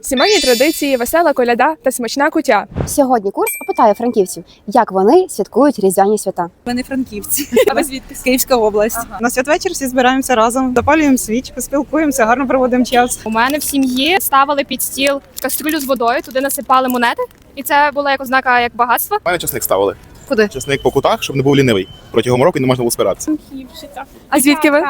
Сімейні традиції, весела коляда та смачна кутя. Сьогодні курс опитає франківців, як вони святкують різдвяні свята. Ми не франківці. А ви звідки? З Київська область. На святвечір всі збираємося разом, запалюємо свічку, спілкуємося, гарно проводимо час. У мене в сім'ї ставили під стіл кастрюлю з водою, туди насипали монети, і це була як ознака як багатства. У мене часник ставили. Куди? Часник по кутах, щоб не був лінивий. Протягом року не можна було спиратися. А звідки ви?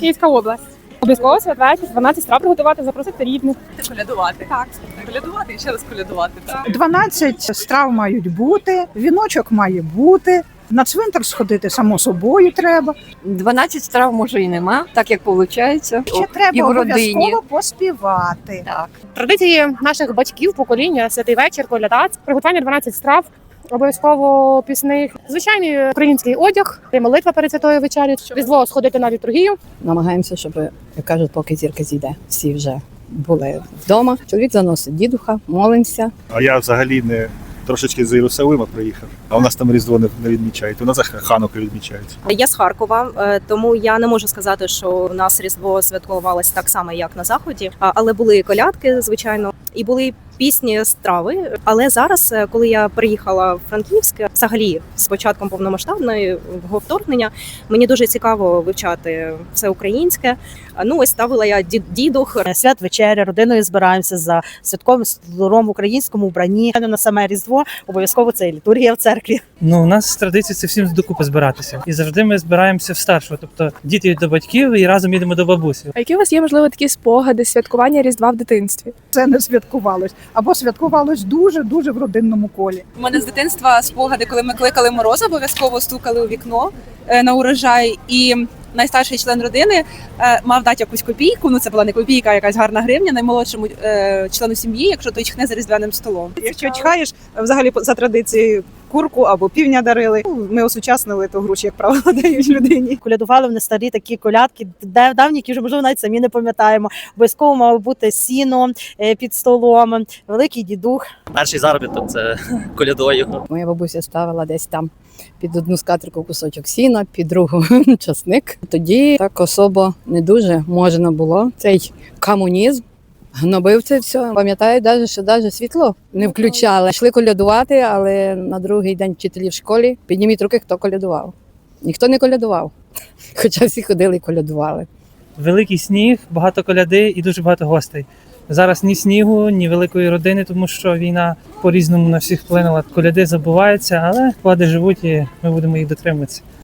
Київська область. Обов'язково святвечір, 12 страв приготувати, запросити рідних. Колядувати. Так. Колядувати і ще раз колядувати. Так. 12 страв мають бути, віночок має бути. На цвинтар сходити само собою треба. 12 страв може і нема, так як виходить. Ще треба в родині. обов'язково поспівати. Так. Традиції наших батьків, покоління, святий вечір, коляда, приготування 12 страв. Обов'язково пісних, звичайний український одяг, і молитва перед святою вечерю, різдво сходити на літургію. намагаємося, щоб, як кажуть, поки зірка зійде, всі вже були вдома. Чоловік заносить дідуха, молимося. А я взагалі не трошечки з Єрусалима приїхав. А у нас там Різдво не, не відмічають. У нас Ханука відмічають. Я з Харкова, е, тому я не можу сказати, що у нас Різдво святкувалось так само, як на заході. Але були колядки, звичайно, і були пісні страви. Але зараз, е, коли я приїхала в Франківськ, взагалі з початком повномасштабної вторгнення, мені дуже цікаво вивчати все українське. Ну ось ставила я ді- дідух, свят вечеря, родиною збираємося за святковим столом в українському вбранні. На саме різдво обов'язково це і літургія в церкві. Ну, у нас традиція це всім докупи збиратися. І завжди ми збираємося в старшого. Тобто діти до батьків і разом їдемо до бабусі. А які у вас є, можливо, такі спогади святкування Різдва в дитинстві? Це не святкувалось або святкувалось дуже дуже в родинному колі. У мене з дитинства спогади, коли ми кликали мороз, обов'язково стукали у вікно е, на урожай. І найстарший член родини е, мав дати якусь копійку. Ну це була не копійка, а якась гарна гривня наймолодшому е, члену сім'ї, якщо той чхне за різдвяним столом. Якщо чхаєш, взагалі за традицією курку або півня дарили. Ну, Ми осучаснили то гроші, як правило, дають людині. Колядували вони старі такі колядки, де давні, які вже можливо навіть самі не пам'ятаємо. Обов'язково мав бути сіно е, під столом, великий дідух. Перший заробіток це колядою. Моя бабуся ставила десь там під одну скатерку кусочок сіна, під другу часник. Тоді так особо не дуже можна було. Цей комунізм гнобив це все. Пам'ятаю, навіть, що навіть світло не включали. Йшли колядувати, але на другий день вчителі в школі підніміть руки, хто колядував. Ніхто не колядував. Хоча всі ходили і колядували. Великий сніг, багато коляди і дуже багато гостей. Зараз ні снігу, ні великої родини, тому що війна по-різному на всіх вплинула. Коляди забуваються, але вклади живуть і ми будемо їх дотримуватися.